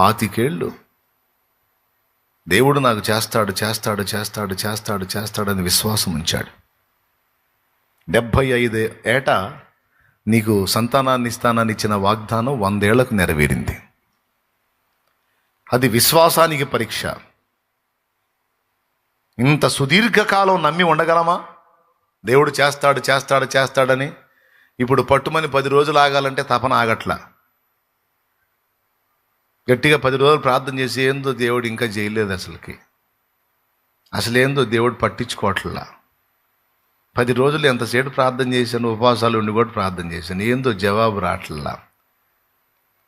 పాతికేళ్ళు. దేవుడు నాకు చేస్తాడు చేస్తాడు చేస్తాడు చేస్తాడు చేస్తాడని విశ్వాసం ఉంచాడు. డెబ్భై ఐదు ఏట నీకు సంతానాన్ని ఇస్తానని ఇచ్చిన వాగ్దానం వందేళ్ళకు నెరవేరింది. అది విశ్వాసానికి పరీక్ష. ఇంత సుదీర్ఘకాలం నమ్మి ఉండగలమా? దేవుడు చేస్తాడు చేస్తాడు చేస్తాడని. ఇప్పుడు పట్టుమని పది రోజులు ఆగాలంటే తపన ఆగట్లా. గట్టిగా పది రోజులు ప్రార్థన చేసి ఏందో దేవుడు ఇంకా చేయలేదు అసలుకి. అసలు దేవుడు పట్టించుకోవట్లా. పది రోజులు ఎంతసేపు ప్రార్థన చేశాను ఉపవాసాలు ఉండి కూడా ప్రార్థన చేశాను ఏందో జవాబు రావట్లా.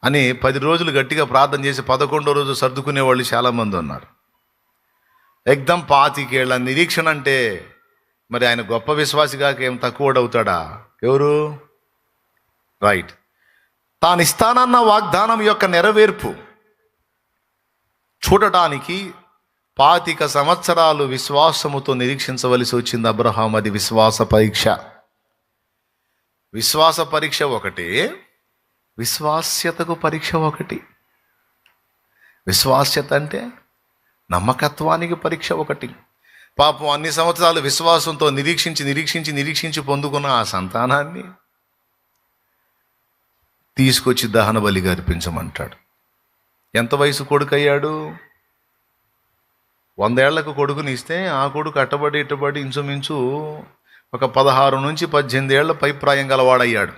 అని పది రోజులు గట్టిగా ప్రార్థన చేసి పదకొండో రోజు సర్దుకునే వాళ్ళు చాలామంది ఉన్నారు. ఎగ్దం పాతికేళ్ళ నిరీక్షణ అంటే మరి ఆయన గొప్ప విశ్వాసిగాక ఏం తక్కువడవుతాడా ఎవరు? రైట్. తాను ఇస్తానన్న వాగ్దానం యొక్క నెరవేర్పు. చూడటానికి పాతిక సంవత్సరాలు విశ్వాసముతో నిరీక్షించవలసి వచ్చింది అబ్రహాం అది విశ్వాస పరీక్ష. విశ్వాస పరీక్ష ఒకటి విశ్వాస్యతకు పరీక్ష ఒకటి. విశ్వాస్యత అంటే నమ్మకత్వానికి పరీక్ష ఒకటి. పాపం అన్ని సంవత్సరాలు విశ్వాసంతో నిరీక్షించి నిరీక్షించి నిరీక్షించి పొందుకున్న ఆ సంతానాన్ని తీసుకొచ్చి దహన బలిగా అర్పించమంటాడు ఎంత వయసు కొడుకు అయ్యాడు వందేళ్ళకు కొడుకుని ఇస్తే ఆ కొడుకు అట్టబడి ఇట్టబడి ఇంచుమించు ఒక పదహారు నుంచి పద్దెనిమిది ఏళ్ళ పైప్రాయం గలవాడయ్యాడు.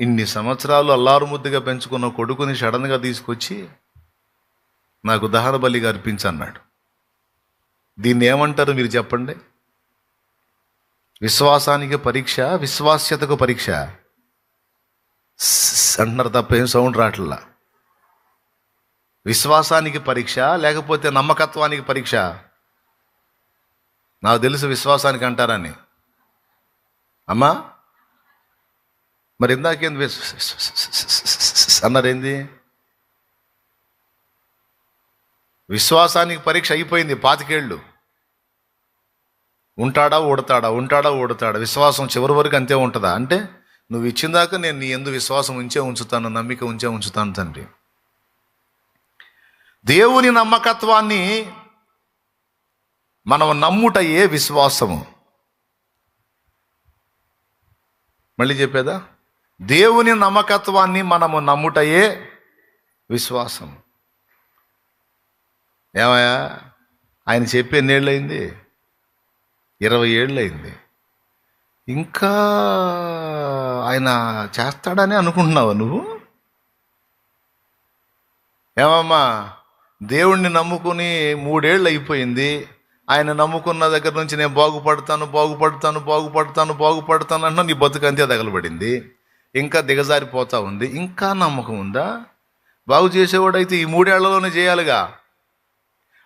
ఇన్ని సంవత్సరాలు అల్లారు ముద్దుగా పెంచుకున్న కొడుకుని సడన్గా తీసుకొచ్చి నాకు దహన బలిగా అర్పించన్నాడు. దీన్ని ఏమంటారు మీరు చెప్పండి? విశ్వాసానికి పరీక్ష విశ్వాస్యతకు పరీక్ష. అంటున్నారు తప్ప ఏం సౌండ్ రావట్లా విశ్వాసానికి పరీక్ష లేకపోతే నమ్మకత్వానికి పరీక్ష? నాకు తెలుసు విశ్వాసానికి అంటారని. అమ్మా? మరి ఇందాకేంది అన్నారేంది? విశ్వాసానికి పరీక్ష అయిపోయింది పాతికేళ్ళు. ఉంటాడా ఓడతాడా ఉంటాడా ఓడతాడా విశ్వాసం చివరి వరకు అంతే ఉంటుందా? అంటే నువ్వు ఇచ్చిందాక నేను నీ ఎందు విశ్వాసం ఉంచే ఉంచుతాను నమ్మిక ఉంచే ఉంచుతాను తండ్రి. దేవుని నమ్మకత్వాన్ని మనం నమ్ముటయే విశ్వాసము. మళ్ళీ చెప్పేదా? దేవుని నమ్మకత్వాన్ని మనము నమ్ముటయే విశ్వాసం. ఏమయ్యా? ఆయన చెప్పి ఎన్నేళ్ళయింది? ఇరవై ఏళ్ళు అయింది ఇంకా ఆయన చేస్తాడని అనుకుంటున్నావా నువ్వు? ఏమమ్మా? దేవుణ్ణి నమ్ముకుని మూడేళ్ళు అయిపోయింది. ఆయన నమ్ముకున్న దగ్గర నుంచి నేను బాగుపడతాను బాగుపడతాను బాగుపడతాను బాగుపడతాను అన్నా నీ బతుకు అంతే తగలబడింది. ఇంకా దిగజారిపోతా ఉంది. ఇంకా నమ్మకం ఉందా? బాగు చేసేవాడైతే ఈ మూడేళ్ళలోనే చేయాలిగా.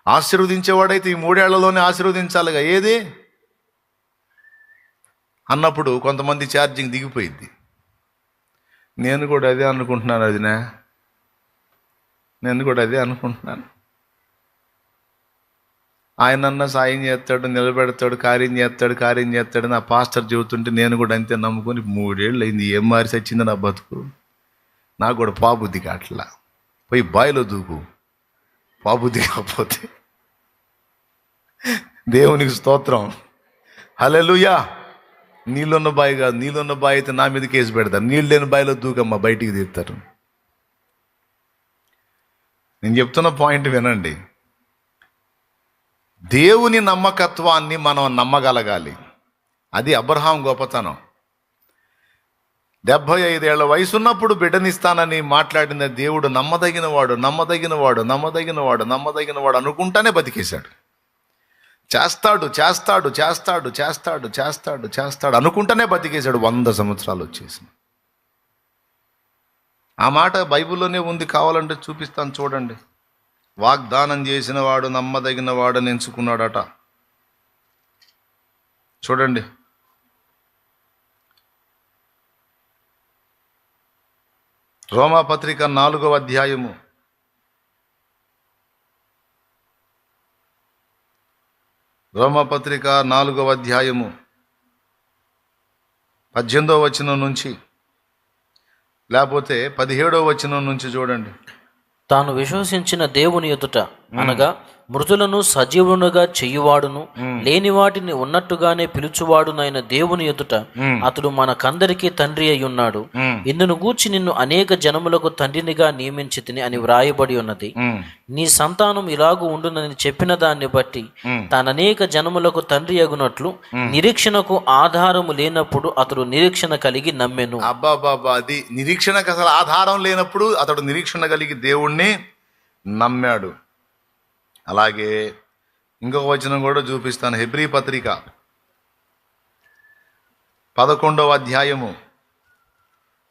ఆశీర్వదించేవాడైతే ఈ మూడేళ్ళలోనే ఆశీర్వదించాలిగా. ఏది? అన్నప్పుడు కొంతమంది ఛార్జింగ్ దిగిపోయింది. నేను కూడా అదే అనుకుంటున్నాను అదినా. నేను కూడా అదే అనుకుంటున్నాను. ఆయన అన్న సాయం చేస్తాడు నిలబెడతాడు కార్యం చేస్తాడు కార్యం చేస్తాడు నా పాస్టర్ చెబుతుంటే నేను కూడా అంతే నమ్ముకొని మూడేళ్ళు అయింది ఏం మారిసి వచ్చింది నా బతుకు? నాకు కూడా పాబుద్ధి కాట్లా పోయి బాయిలో దూకు. పాబుద్ధి కాకపోతే. దేవునికి స్తోత్రం. హలెలుయా నీళ్ళున్న బావి కాదు. నీళ్ళున్న బావి అయితే నా మీద కేసు పెడతారు. నీళ్ళు లేని బావిలో దూకమ్మ బయటికి తీస్తారు. నేను చెప్తున్న పాయింట్ వినండి. దేవుని నమ్మకత్వాన్ని మనం నమ్మగలగాలి. అది అబ్రహాం గొప్పతనం. డెబ్భై ఐదేళ్ళ వయసున్నప్పుడు బిడ్డనిస్తానని మాట్లాడిన దేవుడు నమ్మదగినవాడు నమ్మదగినవాడు నమ్మదగినవాడు నమ్మదగినవాడు అనుకుంటానే బతికేశాడు. చేస్తాడు చేస్తాడు చేస్తాడు చేస్తాడు చేస్తాడు చేస్తాడు అనుకుంటానే బతికేశాడు వంద సంవత్సరాలు వచ్చేసి ఆ మాట బైబిల్లోనే ఉంది కావాలంటే చూపిస్తాను చూడండి. వాగ్దానం చేసిన వాడు నమ్మదగిన వాడని ఎంచుకున్నాడట. చూడండి. రోమాపత్రిక నాలుగవ అధ్యాయము. రోమపత్రిక నాలుగవ అధ్యాయము. పద్దెనిమిదవ వచనం నుంచి లేకపోతే పదిహేడో వచనం నుంచి చూడండి. తాను విశ్వసించిన దేవుని ఎదుట అనగా మృతులను సజీవునుగా చెయ్యువాడును లేని వాటిని ఉన్నట్టుగానే పిలుచువాడునైన దేవుని ఎదుట అతడు మనకందరికీ తండ్రి అయి ఉన్నాడు ఇందును గూర్చి నిన్ను అనేక జనములకు తండ్రినిగా నియమించి తిని అని వ్రాయబడి ఉన్నది. నీ సంతానం ఇలాగు ఉండునని చెప్పిన దాన్ని బట్టి తాననేక జనములకు తండ్రి అగునట్లు నిరీక్షణకు ఆధారము లేనప్పుడు అతడు నిరీక్షణ కలిగి నమ్మెను. అబ్బా బాబా అది నిరీక్షణకు అసలు ఆధారం లేనప్పుడు అతడు నిరీక్షణ కలిగి దేవుణ్ణి నమ్మాడు. అలాగే ఇంకొక వచనం కూడా చూపిస్తాను. హెబ్రీ పత్రిక పదకొండవ అధ్యాయము.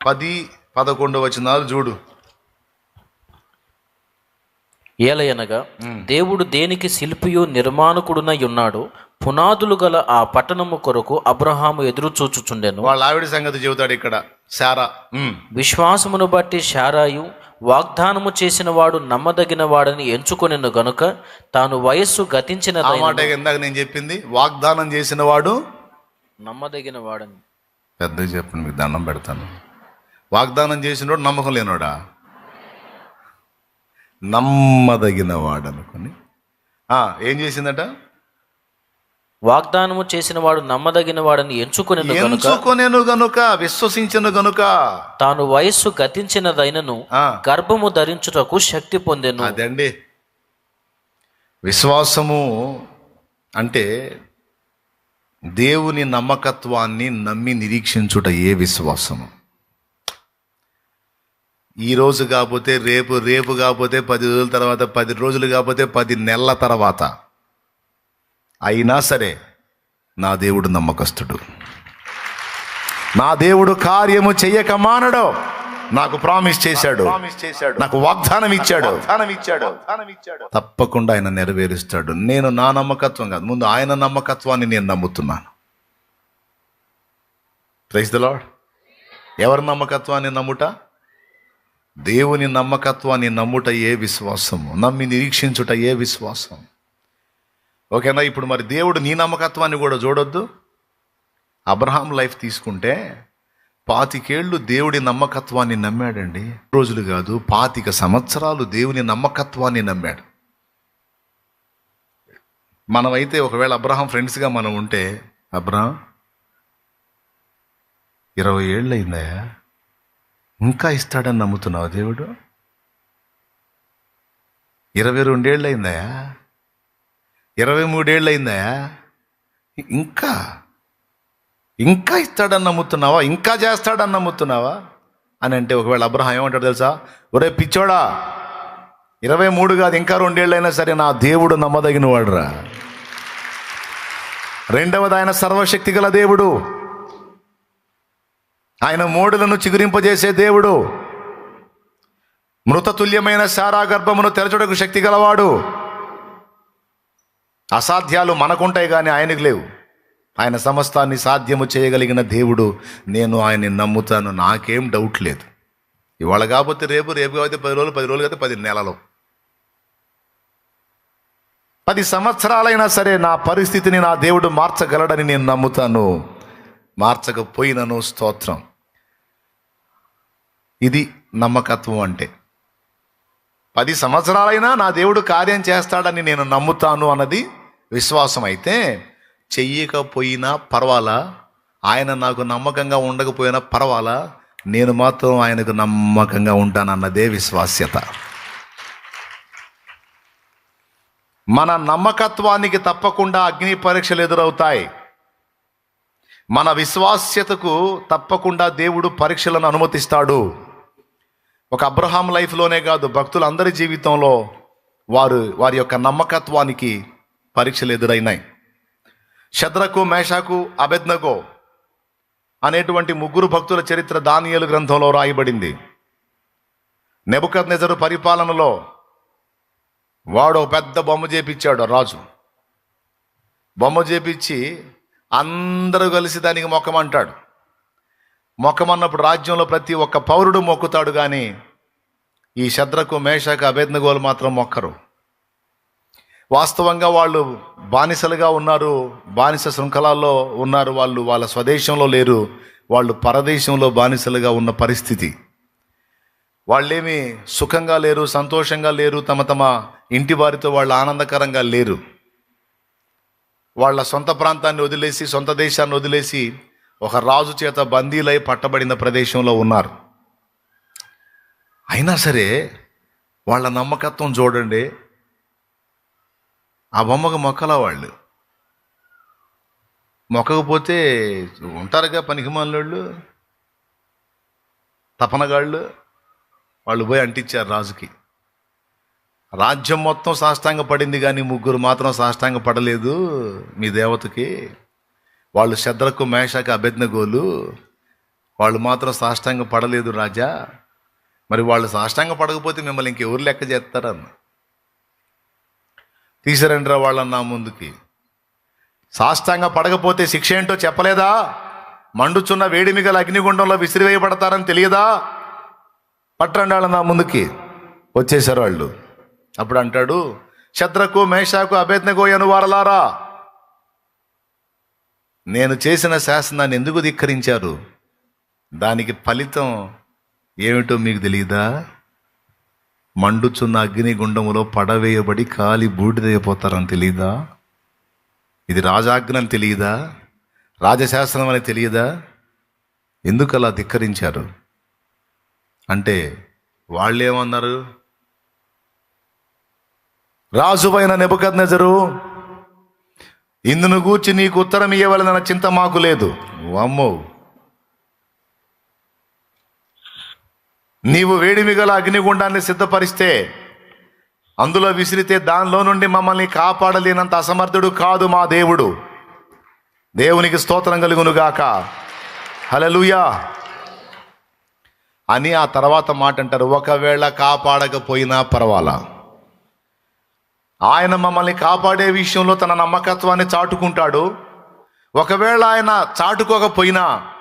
పది పదకొండవ వచనాలు చూడు. ఏలయనగా దేవుడు దేనికి శిల్పియు నిర్మాణకుడునై ఉన్నాడు పునాదులు గల ఆ పట్టణము కొరకు అబ్రహాము ఎదురు చూచుచుండెను. వాళ్ళ ఆవిడ సంగతి చెబుతాడు ఇక్కడ శారా. విశ్వాసమును బట్టి శారాయు వాగ్దానము చేసిన వాడు నమ్మదగిన వాడని ఎంచుకొనెను గనుక తాను వయస్సు గతించిన మాట ఇందాక నేను చెప్పింది వాగ్దానం చేసిన వాడు నమ్మదగిన వాడని. పెద్దగా చెప్పండి మీకు దండం పెడతాను. వాగ్దానం చేసినోడు నమ్మకం లేనోడా నమ్మదగిన వాడు అనుకుని ఏం చేసిందట? వాగ్దానము చేసిన వాడు నమ్మదగిన వాడని ఎంచుకొనెను గనుక ఎంచుకొనేను గనుక విశ్వసించను గనుక. తాను వయస్సు గతించినదైనను గర్భము ధరించుటకు శక్తి పొందెను. అదండి. విశ్వాసము అంటే దేవుని నమ్మకత్వాన్ని నమ్మి నిరీక్షించుట ఏ విశ్వాసము? ఈ రోజు కాకపోతే రేపు రేపు కాకపోతే పది రోజుల తర్వాత పది రోజులు కాకపోతే పది నెలల తర్వాత. అయినా సరే నా దేవుడు నమ్మకస్తుడు. నా దేవుడు కార్యము చెయ్యక మానడు. నాకు ప్రామిస్ చేశాడు. నాకు వాగ్దానం ఇచ్చాడు. తప్పకుండా ఆయన నెరవేరుస్తాడు. నేను నా నమ్మకత్వం కాదు. ముందు ఆయన నమ్మకత్వాన్ని నేను నమ్ముతున్నాను. ప్రైజ్ ద లాడ్ ఎవరి నమ్మకత్వాన్ని నమ్ముట? దేవుని నమ్మకత్వాన్ని నమ్ముట ఏ విశ్వాసము? నమ్మి నిరీక్షించుట ఏ విశ్వాసం? ఓకేనా? ఇప్పుడు మరి దేవుడు నీ నమ్మకత్వాన్ని కూడా చూడొద్దు. అబ్రహాం లైఫ్ తీసుకుంటే పాతికేళ్ళు దేవుడి నమ్మకత్వాన్ని నమ్మాడండి. రోజులు కాదు పాతిక సంవత్సరాలు దేవుని నమ్మకత్వాన్ని నమ్మాడు. మనమైతే ఒకవేళ అబ్రహాం ఫ్రెండ్స్గా మనం ఉంటే అబ్రహాం ఇరవై ఏళ్ళు అయిందా ఇంకా ఇస్తాడని నమ్ముతున్నావు దేవుడు? ఇరవై రెండేళ్ళు అయిందా ఇరవై మూడేళ్ళు అయిందా ఇంకా? ఇంకా ఇస్తాడని నమ్ముతున్నావా? ఇంకా చేస్తాడని నమ్ముతున్నావా? అని అంటే ఒకవేళ అబ్రహం ఏమంటాడు తెలుసా? ఒరే పిచ్చోడా ఇరవై మూడు కాదు ఇంకా రెండేళ్ళైనా సరే నా దేవుడు నమ్మదగిన వాడురా రెండవది ఆయన సర్వశక్తి గల దేవుడు. ఆయన మోడులను చిగురింపజేసే దేవుడు. మృతతుల్యమైన శారా గర్భమును తెరచుటకు శక్తి గలవాడు. అసాధ్యాలు మనకుంటాయి కానీ ఆయనకు లేవు. ఆయన సమస్తాన్ని సాధ్యము చేయగలిగిన దేవుడు నేను ఆయన్ని నమ్ముతాను నాకేం డౌట్ లేదు. ఇవాళ కాకపోతే రేపు రేపు కాకపోతే పది రోజులు పది రోజులు కాకపోతే పది నెలలు. పది సంవత్సరాలైనా సరే నా పరిస్థితిని నా దేవుడు మార్చగలడని నేను నమ్ముతాను. మార్చకపోయినను స్తోత్రం. ఇది నమ్మకత్వం అంటే. పది సంవత్సరాలైనా నా దేవుడు కార్యం చేస్తాడని నేను నమ్ముతాను అన్నది విశ్వాసం అయితే చెయ్యకపోయినా పర్వాలా? ఆయన నాకు నమ్మకంగా ఉండకపోయినా పర్వాలా? నేను మాత్రం ఆయనకు నమ్మకంగా ఉంటానన్నదే విశ్వాస్యత. మన నమ్మకత్వానికి తప్పకుండా అగ్ని పరీక్షలు ఎదురవుతాయి. మన విశ్వాస్యతకు తప్పకుండా దేవుడు పరీక్షలను అనుమతిస్తాడు. ఒక అబ్రహాం లైఫ్లోనే కాదు భక్తులందరి జీవితంలో వారు వారి యొక్క నమ్మకత్వానికి పరీక్షలు ఎదురైనాయి. శద్రకు మేషాకు అబెద్నగో అనేటువంటి ముగ్గురు భక్తుల చరిత్ర దానియలు గ్రంథంలో రాయబడింది. నెబుకద్ నెజరు పరిపాలనలో వాడు పెద్ద బొమ్మ చేపించాడు రాజు. బొమ్మ చేపించి అందరూ కలిసి దానికి మొక్కమంటాడు మొక్కమన్నప్పుడు రాజ్యంలో ప్రతి ఒక్క పౌరుడు మొక్కుతాడు కానీ ఈ శద్రకు మేషకు అభేదనగోలు మాత్రం మొక్కరు. వాస్తవంగా వాళ్ళు బానిసలుగా ఉన్నారు బానిస శృంఖలాల్లో ఉన్నారు వాళ్ళు వాళ్ళ స్వదేశంలో లేరు వాళ్ళు పరదేశంలో బానిసలుగా ఉన్న పరిస్థితి. వాళ్ళేమి సుఖంగా లేరు సంతోషంగా లేరు తమ తమ ఇంటి వారితో వాళ్ళు ఆనందకరంగా లేరు. వాళ్ళ సొంత ప్రాంతాన్ని వదిలేసి సొంత దేశాన్ని వదిలేసి ఒక రాజు చేత బందీలై పట్టబడిన ప్రదేశంలో ఉన్నారు. అయినా సరే వాళ్ళ నమ్మకత్వం చూడండి ఆ బొమ్మకు మొక్కల వాళ్ళు. మొక్కకపోతే ఉంటారుగా పనికిమాలోళ్ళు తపనగాళ్ళు వాళ్ళు పోయి అంటించారు రాజుకి. రాజ్యం మొత్తం సాష్టాంగ పడింది కానీ ముగ్గురు మాత్రం సాష్టాంగ పడలేదు మీ దేవతకి. వాళ్ళు శద్రకు మేషకు అభ్యజ్ఞగోలు వాళ్ళు మాత్రం సాష్టాంగ పడలేదు రాజా. మరి వాళ్ళు సాష్టాంగ పడకపోతే మిమ్మల్ని ఇంకెవరు లెక్క చేస్తారన్న? తీసిరండిరా వాళ్ళ నా ముందుకి. సాష్టాంగ పడకపోతే శిక్ష ఏంటో చెప్పలేదా? మండుచున్న వేడిమిగల అగ్నిగుండంలో విసిరివేయబడతారని తెలియదా? పట్టండి వాళ్ళ నా ముందుకి. వచ్చేసారు వాళ్ళు. అప్పుడు అంటాడు శత్రకు మేషాకు అభేజ్ఞగోయను వారలారా. నేను చేసిన శాసనాన్ని ఎందుకు ధిక్కరించారు? దానికి ఫలితం ఏమిటో మీకు తెలియదా? మండుచున్న అగ్నిగుండములో పడవేయబడి కాలి బూడిదైపోతారని తెలియదా ఇది రాజాజ్ఞ అని తెలియదా రాజశాస్త్రం అని తెలియదా ఎందుకు అలా ధిక్కరించారు? అంటే వాళ్ళేమన్నారు? రాజువైన నెబుకద్నెజరు ఇందును గూర్చి నీకు ఉత్తరం ఇవ్వవలన చింత మాకు లేదు. అమ్మో నీవు వేడిమిగల అగ్నిగుండాన్ని సిద్ధపరిస్తే అందులో విసిరితే దానిలో నుండి మమ్మల్ని కాపాడలేనంత అసమర్థుడు కాదు మా దేవుడు. దేవునికి స్తోత్రం కలుగునుగాక. హలలుయా అని ఆ తర్వాత మాట అంటారు ఒకవేళ కాపాడకపోయినా పర్వాలా. ఆయన మమ్మల్ని కాపాడే విషయంలో తన నమ్మకత్వాన్ని చాటుకుంటాడు. ఒకవేళ ఆయన చాటుకోకపోయినా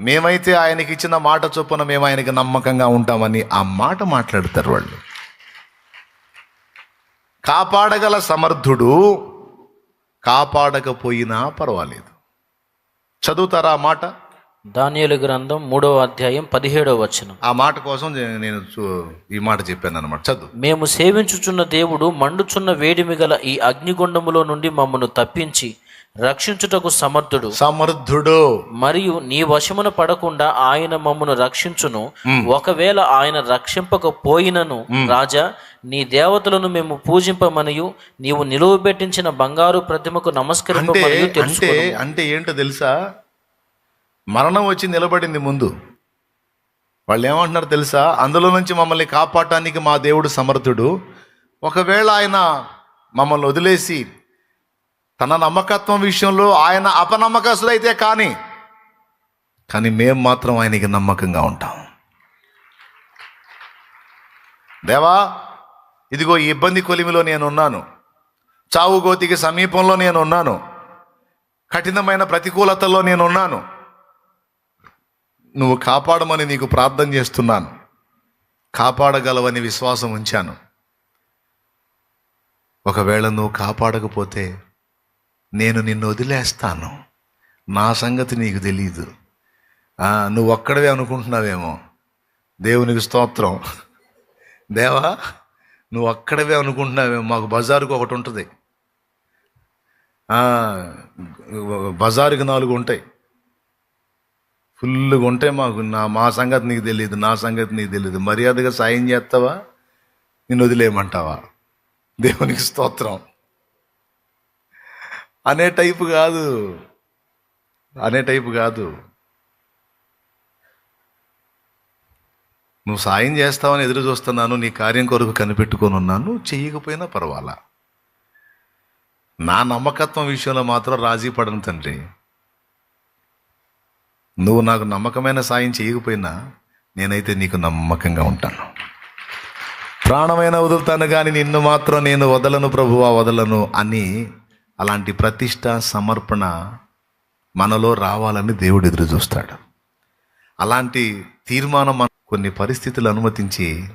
మేమైతే ఆయనకి ఇచ్చిన మాట చొప్పున మేము ఆయనకి నమ్మకంగా ఉంటామని ఆ మాట మాట్లాడతారు వాళ్ళు. కాపాడగల సమర్థుడు కాపాడకపోయినా పర్వాలేదు. చదువుతారా ఆ మాట? దానియేలు గ్రంథం మూడవ అధ్యాయం పదిహేడవ వచనం. ఆ మాట కోసం నేను- ఈ మాట చెప్పాను అనమాట చదువు. మేము సేవించుచున్న దేవుడు మండుచున్న వేడిమి గల ఈ అగ్నిగుండములో నుండి మమ్మను తప్పించి రక్షించుటకు సమర్థుడు. సమర్థుడు. మరియు నీ వశమున పడకుండా ఆయన మమ్మను రక్షించును. ఒకవేళ ఆయన రక్షింపకపోయినను రాజా నీ దేవతలను మేము పూజింపమనియు నీవు నిలువబెట్టించిన బంగారు ప్రతిమకు నమస్కరింపమనియు అంటే అంటే ఏంటో తెలుసా? మరణం వచ్చి నిలబడింది ముందు. వాళ్ళు ఏమంటున్నారు తెలుసా? అందులో నుంచి మమ్మల్ని కాపాడటానికి మా దేవుడు సమర్థుడు. ఒకవేళ ఆయన మమ్మల్ని వదిలేసి తన నమ్మకత్వం విషయంలో ఆయన అపనమ్మకస్తుడైతే కానీ కానీ మేము మాత్రం ఆయనకి నమ్మకంగా ఉంటాం. దేవా ఇదిగో ఈ ఇబ్బంది కొలిమిలో నేనున్నాను. చావు గోతికి సమీపంలో నేను ఉన్నాను కఠినమైన ప్రతికూలతల్లో నేను ఉన్నాను నువ్వు కాపాడమని నీకు ప్రార్థన చేస్తున్నాను. కాపాడగలవని విశ్వాసం ఉంచాను. ఒకవేళ నువ్వు కాపాడకపోతే నేను నిన్ను వదిలేస్తాను. నా సంగతి నీకు తెలియదు నువ్వు ఒక్కడవే అనుకుంటున్నావేమో. దేవునికి స్తోత్రం. దేవా నువ్వు అక్కడవే అనుకుంటున్నావేమో. మాకు బజారుకు ఒకటి ఉంటుంది. బజారుకి నాలుగు ఉంటాయి. ఫుల్గా ఉంటాయి మాకు. నా మా సంగతి నీకు తెలియదు నా సంగతి నీకు తెలియదు మర్యాదగా సాయం చేస్తావా? నిన్ను వదిలేయమంటావా? దేవునికి స్తోత్రం. అనే టైపు కాదు. అనే టైపు కాదు. నువ్వు సాయం చేస్తావని ఎదురు చూస్తున్నాను నీ కార్యం కొరకు కనిపెట్టుకొని ఉన్నాను చేయకపోయినా పర్వాలా? నా నమ్మకత్వం విషయంలో మాత్రం రాజీ పడను తండ్రి. నువ్వు నాకు నమ్మకమైన సాయం చేయకపోయినా నేనైతే నీకు నమ్మకంగా ఉంటాను. ప్రాణమైన వదులుతాను కానీ నిన్ను మాత్రం నేను వదలను ప్రభువా వదలను అని అలాంటి ప్రతిష్ట సమర్పణ మనలో రావాలని దేవుడు ఎదురు చూస్తాడు. అలాంటి తీర్మానం కొన్ని పరిస్థితులు అనుమతించి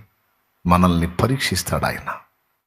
మనల్ని పరీక్షిస్తాడు ఆయన.